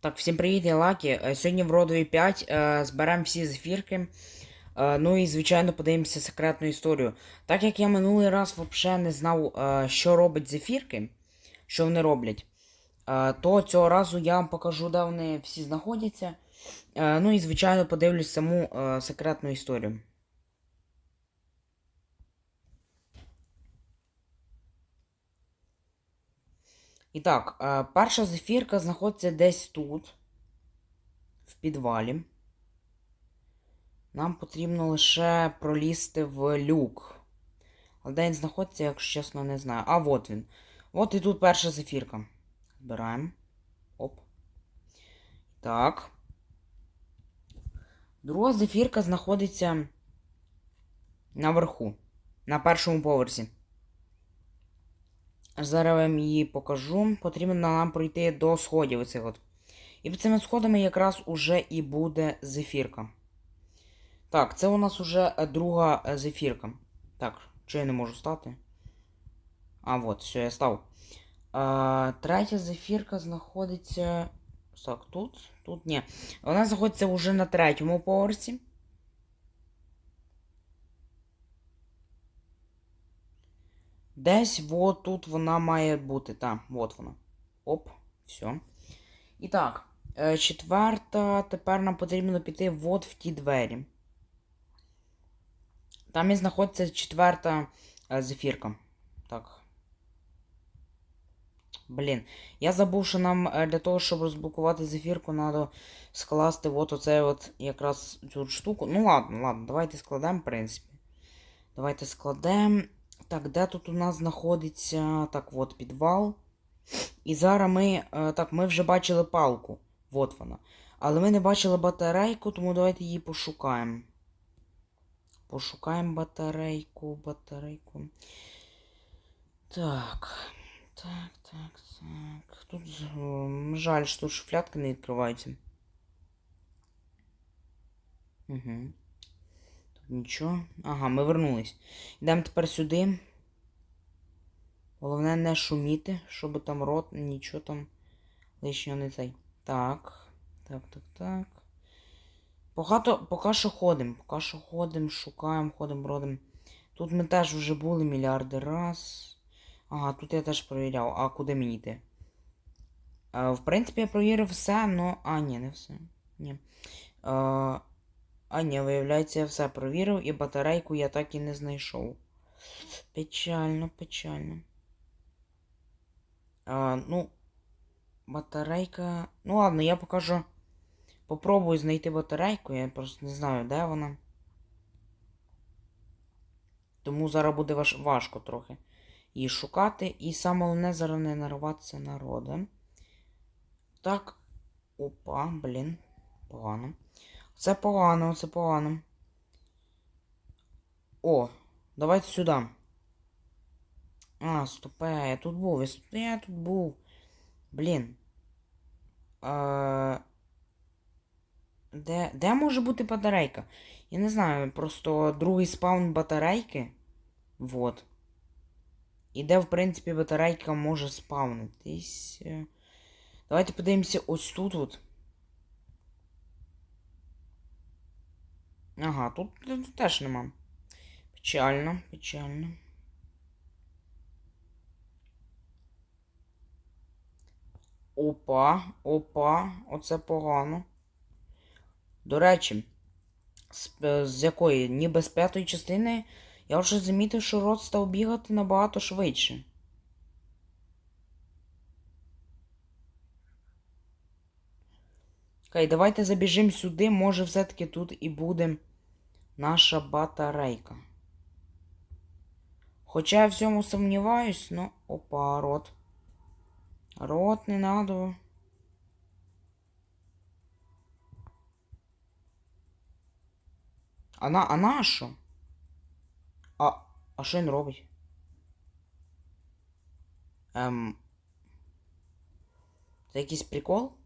Так, всім привіт, я Лакі. Е, Сьогодні в Родові 5 е, зберемо всі зефірки. Е, ну і, звичайно, подивимося секретну історію. Так як я минулий раз взагалі не знав, що робить зефірки, що вони роблять, то цього разу я вам покажу, де вони всі знаходяться. Ну і, звичайно, подивлюсь саму секретну історію. І так, е, перша зефірка знаходиться десь тут, в підвалі. Нам потрібно лише пролізти в люк. Але де він знаходиться, якщо чесно, не знаю. А, от він. От і тут перша зефірка. Збираємо. Оп. Так. Друга зефірка знаходиться наверху. На першому поверсі. Зараз вам її покажу. Потрібно нам пройти до сходів оцих от. І під цими сходами якраз уже і буде зефірка. Так, це у нас уже е, друга е, зефірка. Так, що я не можу стати? А, от, все, я став. А, третя зефірка знаходиться. Так, тут? Тут ні. Вона знаходиться вже на третьому поверсі. Десь вот тут вона має бути. Так, от вона. Оп, все. І так, е, четверта. Тепер нам потрібно піти от в ті двері. Там і знаходиться четверта е, зефірка. Так. Блін. Я забув, що нам е, для того, щоб розблокувати зефірку, треба скласти от оце от якраз цю штуку. Ну ладно, ладно, давайте складемо, в принципі. Давайте складемо. Так, де тут у нас знаходиться. Так, от підвал. І зараз ми. е, Так, ми вже бачили палку. От вона. Але ми не бачили батарейку, тому давайте її пошукаємо. Пошукаємо батарейку, батарейку. Так. Так, так, так. Тут жаль, що тут шуфлятка не відкривається. Угу. Нічого. Ага, ми вернулись. Йдемо тепер сюди. Головне не шуміти, щоб там рот, нічого там лишнього не цей. Так. Так, так, так. Погато, поки що ходимо. Поки що ходимо, шукаємо, ходимо, бродимо. Тут ми теж вже були мільярди раз. Ага, тут я теж провіряв. А куди мені йти? Е, в принципі, я провірив все, але... А, ні, не все. Ні. Е, ні, виявляється, я все провірив, і батарейку я так і не знайшов. Печально, печально. А, ну, батарейка. Ну ладно, я покажу. Попробую знайти батарейку, я просто не знаю, де вона. Тому зараз буде важ... важко трохи її шукати. І саме головне зараз не нарватися народа. Так. Опа, блін. Погано. Це погано, це погано. О, давайте сюди. А, стопе, я тут був. Я, тут був. Блін. А... Де, де може бути батарейка? Я не знаю, просто другий спаун батарейки. Вот. І де, в принципі, батарейка може спавнитись. Е, Давайте подивимося ось тут от. Ага, тут, тут теж нема. Печально, печально. Опа, опа, оце погано. До речі, з, е, з якої? Ніби з п'ятої частини я вже замітив, що рот став бігати набагато швидше. Окей, давайте забіжимо сюди, може все-таки тут і буде наша батарейка. Хоча я в цьому сумніваюсь, ну, опа, рот. Рот не надо. А на, а на що? А, а що він робить? Ем. Це якийсь прикол?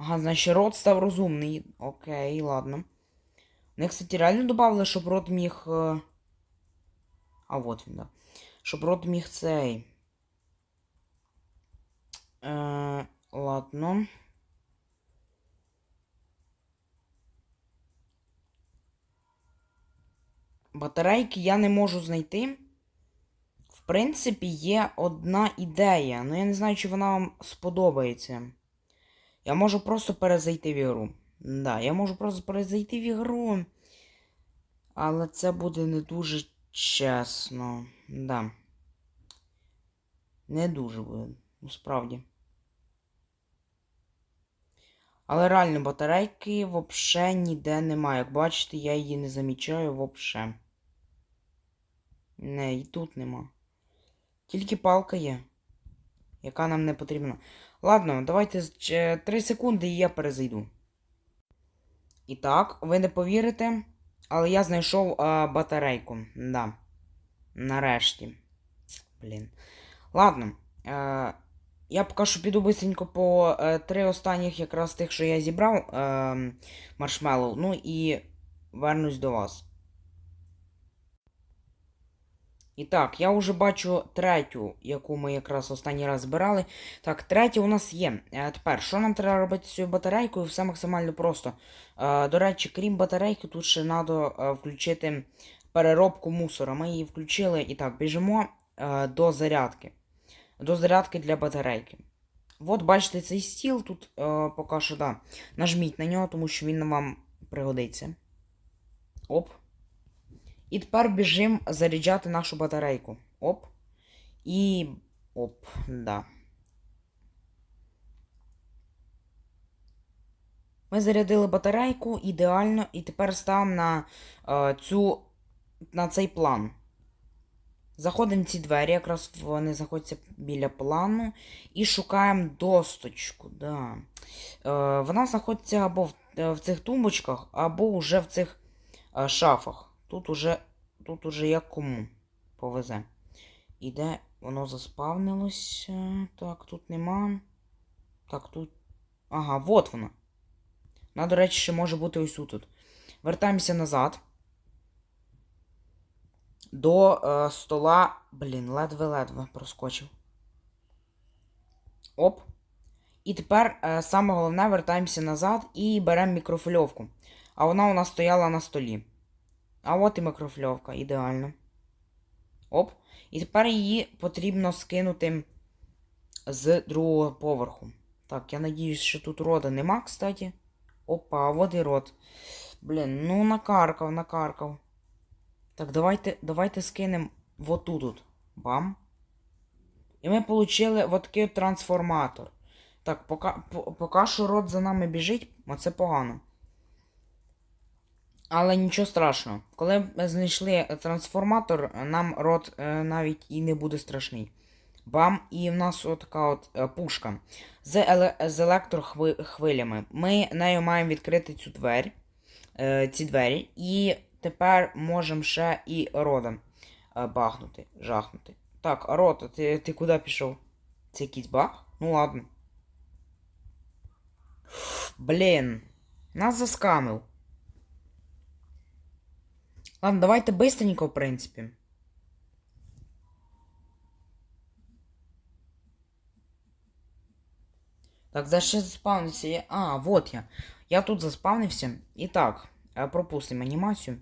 Ага, значить рот став розумний. Окей, ладно. Вони, кстати, реально добавили, щоб рот міг. е, А вот він, да. Щоб рот міг цей. Е, ладно. Батарейки я не можу знайти. В принципі, є одна ідея, але я не знаю, чи вона вам сподобається. Я можу просто перезайти в ігру. Да, я можу просто перезайти в ігру. Але це буде не дуже чесно. Да. Не дуже буде, насправді. Але реально батарейки взагалі ніде немає. Як бачите, я її не замічаю взагалі. Не, і тут нема. Тільки палка є. Яка нам не потрібна. Ладно, давайте 3 секунди і я перезайду. І так, ви не повірите, але я знайшов а, батарейку. Да. Нарешті. Блін. Ладно. Е, я поки що піду бистренько по е, три останніх якраз тих, що я зібрав е, маршмеллоу. Ну і вернусь до вас. І так, я вже бачу третю, яку ми якраз останній раз збирали. Так, третя у нас є. Е, тепер, що нам треба робити з цією батарейкою? Все максимально просто. Е, до речі, крім батарейки, тут ще треба включити переробку мусора. Ми її включили. І так, біжимо е, до зарядки. До зарядки для батарейки. От, бачите, цей стіл тут поки що, да. Нажміть на нього, тому що він вам пригодиться. Оп. І тепер біжимо заряджати нашу батарейку. Оп. І. Оп, да. Ми зарядили батарейку ідеально, і тепер ставимо на е, цю. на цей план. Заходимо в ці двері, якраз вони знаходяться біля плану. І шукаємо досточку. Да. Е, вона знаходиться або в, е, в цих тумбочках, або вже в цих е, шафах. Тут уже, тут уже як кому повезе. І де воно заспавнилося. Так, тут нема. Так, тут. Ага, вот вона. Вона, до речі, ще може бути ось тут. Вертаємося назад. До е, стола. Блін, ледве-ледве проскочив. Оп. І тепер е, саме головне вертаємося назад і беремо мікрофильовку. А вона у нас стояла на столі. А от і мікрофильовка, ідеально. Оп. І тепер її потрібно скинути з другого поверху. Так, я надіюсь, що тут рода нема, кстати. Опа, а от і рот. Блін, ну накаркав, накаркав. Так, давайте давайте скинемо вот тут. от. Бам. І ми отримали вот такий от трансформатор. Так, поки, по- поки що рот за нами біжить, оце погано. Але нічого страшного. Коли ми знайшли трансформатор, нам рот е, навіть і не буде страшний. Бам, і в нас отака от е, пушка з, з електрохвилями. Ми нею маємо відкрити цю двері, е, ці двері, і тепер можемо ще і родом е, бахнути, жахнути. Так, рота, ти, ти куди пішов? Це якийсь баг? Ну ладно. Блін, нас заскамив. Ладно, давайте быстренько, в принципі. Так, за ще заспавнився я. А, вот я. Я тут заспавнився. І так, е, пропустимо анімацію.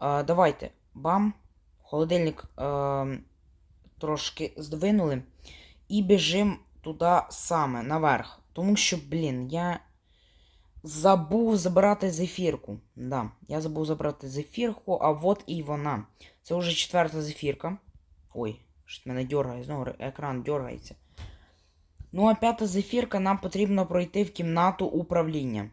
Е, давайте. Бам. Холодильник е, трошки здвинули. І біжим туди саме, наверх. Тому що, блін, я забув забрати зефірку. Да, я забув забрати зефірку, а от і вона. Це вже четверта зефірка. Ой, щось мене дергає, знову екран дергається. Ну, а п'ята зефірка нам потрібно пройти в кімнату управління.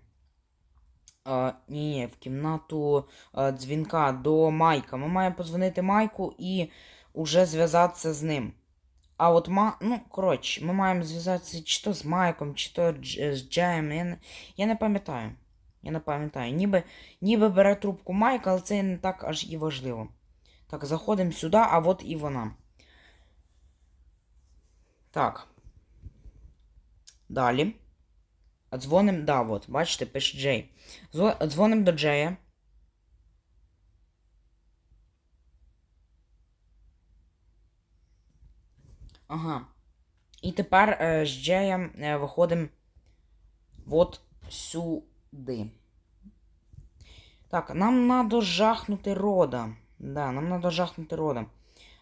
Е, ні, в кімнату е, дзвінка до Майка. Ми маємо позвонити Майку і уже зв'язатися з ним. А от ма. Ну, коротше, ми маємо зв'язатися чи то з Майком, чи то з Джеєм. Я не, я не пам'ятаю. Я не пам'ятаю. Ніби, ніби бере трубку Майка, але це не так аж і важливо. Так, заходимо сюди, а от і вона. Так. Далі. Дзвоним, да, от, бачите, пише Джей. Зво- Дзвоним до Джея. Ага. І тепер е, з Джеєм е, виходимо от сюди. Так, нам треба жахнути рода. Да, нам треба жахнути рода.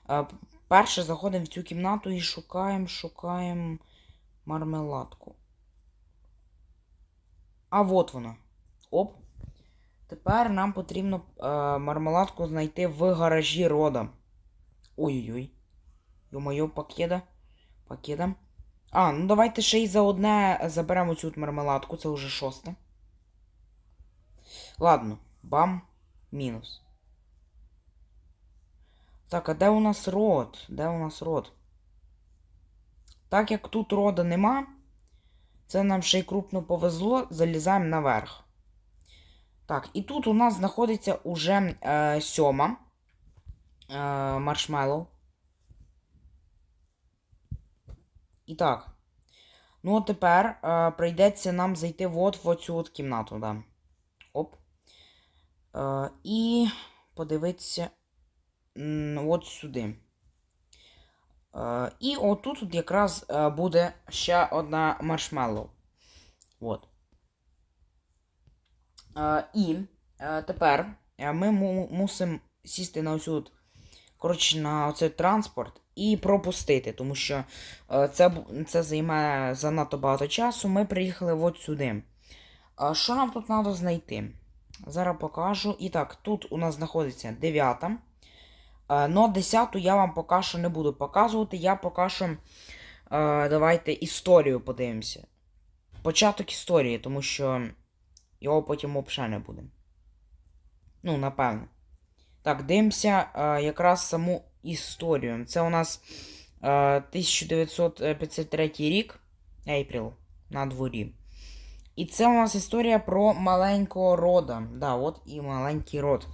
Е, перше заходимо в цю кімнату і шукаємо, шукаємо мармеладку. А от вона. Оп. Тепер нам потрібно е, мармеладку знайти в гаражі рода. Ой-ой-ой. Йо-моє, пакеда. Пакеда. А, ну давайте ще й за одне заберемо цю мармеладку, це вже шосте. Ладно, бам, мінус. Так, а де у нас рот? Де у нас рот? Так як тут рода нема, це нам ще й крупно повезло, залізаємо наверх. Так, і тут у нас знаходиться уже е, сьома е, маршмеллоу. І так. Ну, от тепер е, прийдеться нам зайти от в оцю от кімнату, да. Оп. Е, і подивитися от сюди. Е, і отут от якраз е, буде ще одна маршмеллоу. От. Е, і е, тепер е, ми му- мусимо сісти на оцю, от, коротше, на оцей транспорт і пропустити, тому що е, це, це займе занадто багато часу. Ми приїхали от сюди. Що нам тут треба знайти? Зараз покажу. І так, тут у нас знаходиться дев'ята. Е, Но десяту я вам поки що не буду показувати. Я поки що. е, Давайте історію подивимося. Початок історії, тому що його потім взагалі не буде. Ну, напевно. Так, дивимося якраз саму історію. Це у нас е, 1953 рік, April, на дворі. І це у нас історія про маленького рода. Да, от і маленький род.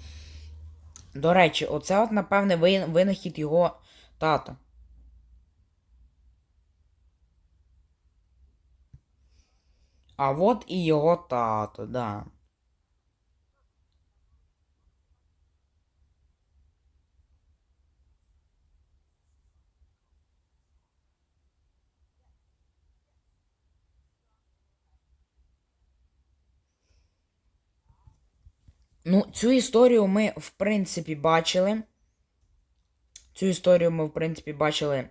До речі, оце от, напевне, винахід його тата. А от і його тато, да. Ну, цю історію ми, в принципі, бачили. Цю історію ми, в принципі, бачили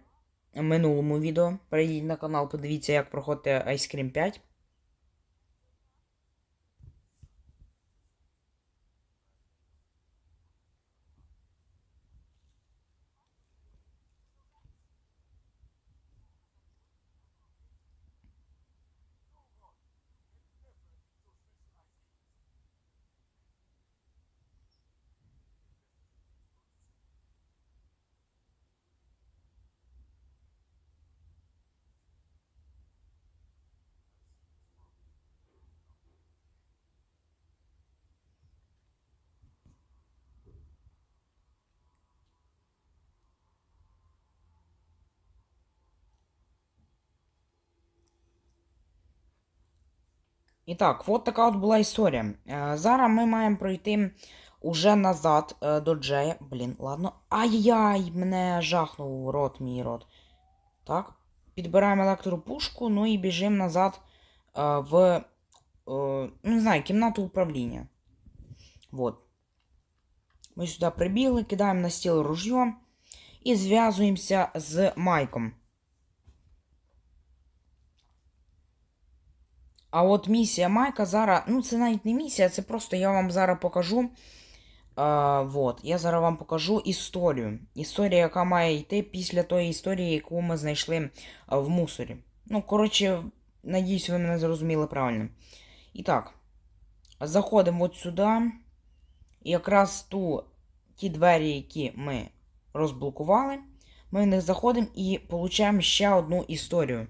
в минулому відео. Перейдіть на канал, подивіться, як проходити Ice Cream 5. І так, от така от була історія. Е, зараз ми маємо пройти уже назад е, до Джея. Блін, ладно. Ай-яй, мене жахнув рот, мій рот. Так. Підбираємо електропушку, ну і біжимо назад е, в. Е, ну, не знаю, кімнату управління. Вот. Ми сюди прибігли, кидаємо на стіл ружьо і зв'язуємося з Майком. А от місія Майка зараз. Ну, це навіть не місія, це просто я вам зараз покажу. А, вот, я зараз вам покажу історію. Історія, яка має йти після тої історії, яку ми знайшли в мусорі. Ну, коротше, надіюсь, ви мене зрозуміли правильно. І так, заходимо от сюди. І якраз ту, ті двері, які ми розблокували, ми в них заходимо і получаємо ще одну історію.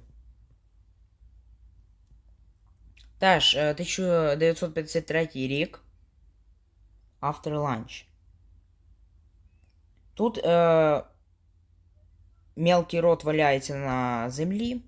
Теж е, 1953 рік. After Lunch. Тут е, мелкий рот валяється на землі.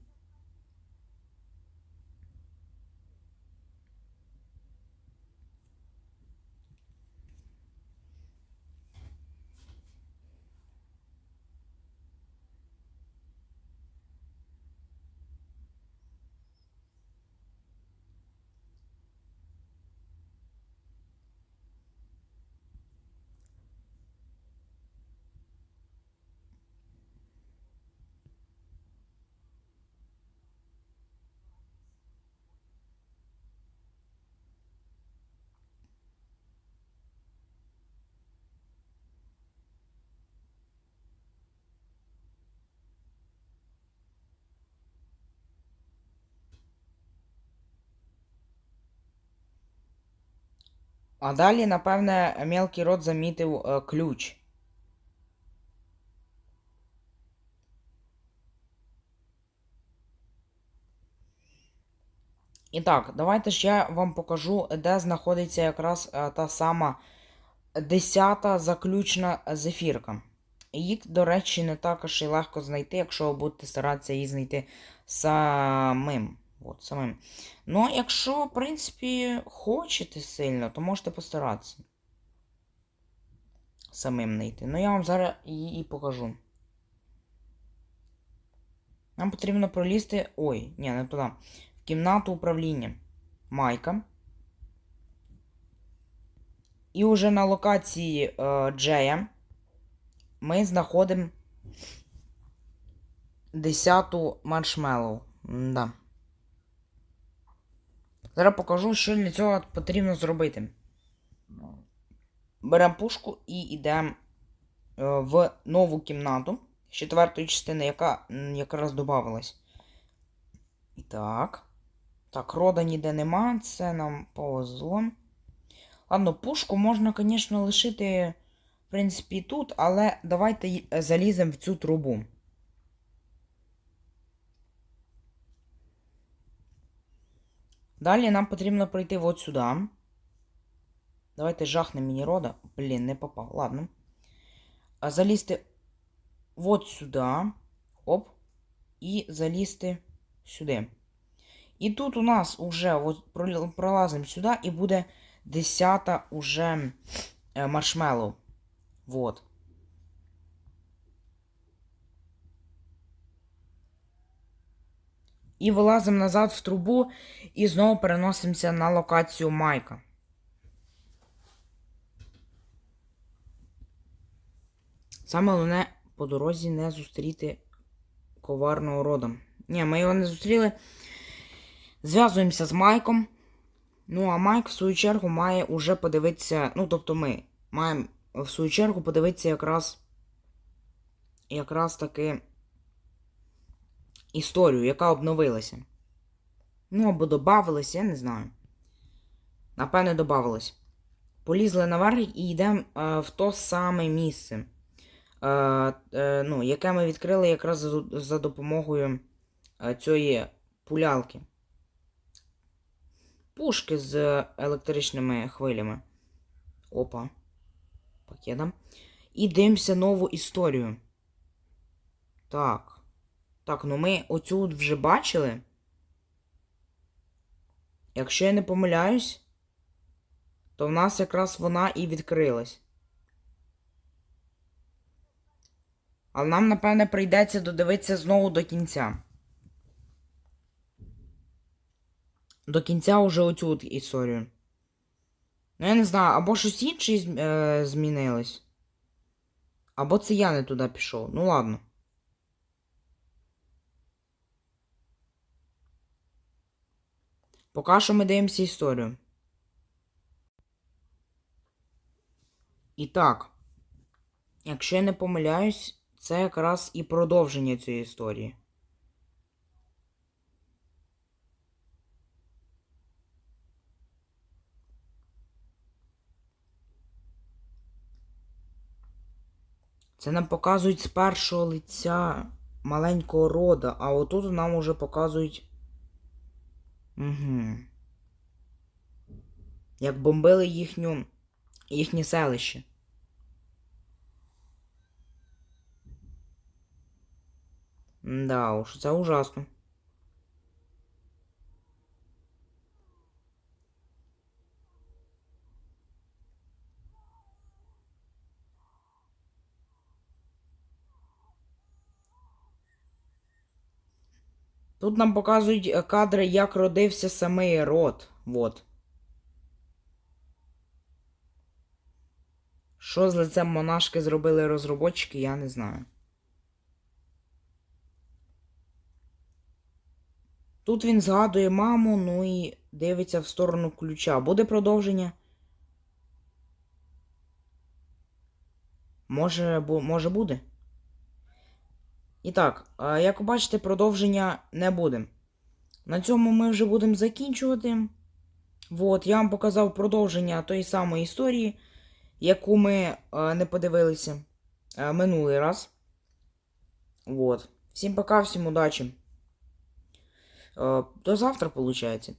А далі, напевне, мелкий рот замітив е, ключ. І так, давайте ж я вам покажу, де знаходиться якраз е, та сама десята заключна зефірка. Її, до речі, не також і легко знайти, якщо ви будете старатися її знайти самим. От, самим. Ну, якщо, в принципі, хочете сильно, то можете постаратися. Самим знайти. Ну, я вам зараз її і покажу. Нам потрібно пролізти. Ой, ні, не туди. В кімнату управління. Майка. І уже на локації е, Джея ми знаходимо 10-ту маршмеллоу. Да. Зараз покажу, що для цього потрібно зробити. Беремо пушку і йдемо е, в нову кімнату з четвертої частини, яка якраз додавалась. Так. Так, рода ніде нема, це нам повезло. Ладно, пушку можна, звісно, лишити, в принципі, тут, але давайте е, заліземо в цю трубу. Далі нам потрібно пройти от сюди. Давайте жахнемо мінірода. Блін, не попав. Ладно. Залізти от сюди. Оп. І залізти сюди. І тут у нас от пролазимо сюди і буде десята уже е, маршмеллоу. Вот. І вилазимо назад в трубу і знову переносимося на локацію Майка. Саме головне по дорозі не зустріти коварного рода. Ні, ми його не зустріли. Зв'язуємося з Майком. Ну, а Майк, в свою чергу, має уже подивитися. Ну, тобто ми маємо в свою чергу подивитися якраз. Якраз таки історію, яка обновилася. Ну, або додавалась, я не знаю. Напевне, додавалась. Полізли наверх і йдемо е, в то саме місце. Е, е, ну, яке ми відкрили якраз за, за допомогою е, цієї пулялки. Пушки з електричними хвилями. Опа. Пакетом. І дивимося нову історію. Так. Так, ну ми оцю вже бачили. Якщо я не помиляюсь, то в нас якраз вона і відкрилась. Але нам, напевне, прийдеться додивитися знову до кінця. До кінця уже оцю історію. Ну, я не знаю, або щось інше е, змінилось. Або це я не туди пішов. Ну ладно. Поки що ми дивимося історію. І так, якщо я не помиляюсь, це якраз і продовження цієї історії. Це нам показують з першого лиця маленького рода, а отут нам уже показують. Угу. Як бомбили їхню. їхнє селище. Да уж, це ужасно. Тут нам показують е, кадри, як родився самий род. Вот. Що з лицем монашки зробили розробочики, я не знаю. Тут він згадує маму, ну і дивиться в сторону ключа. Буде продовження? Може, бу- може буде? І так, як ви бачите, продовження не буде. На цьому ми вже будемо закінчувати. Вот, я вам показав продовження тої самої історії, яку ми не подивилися минулий раз. Вот. Всім пока, всім удачі. До завтра, виходить.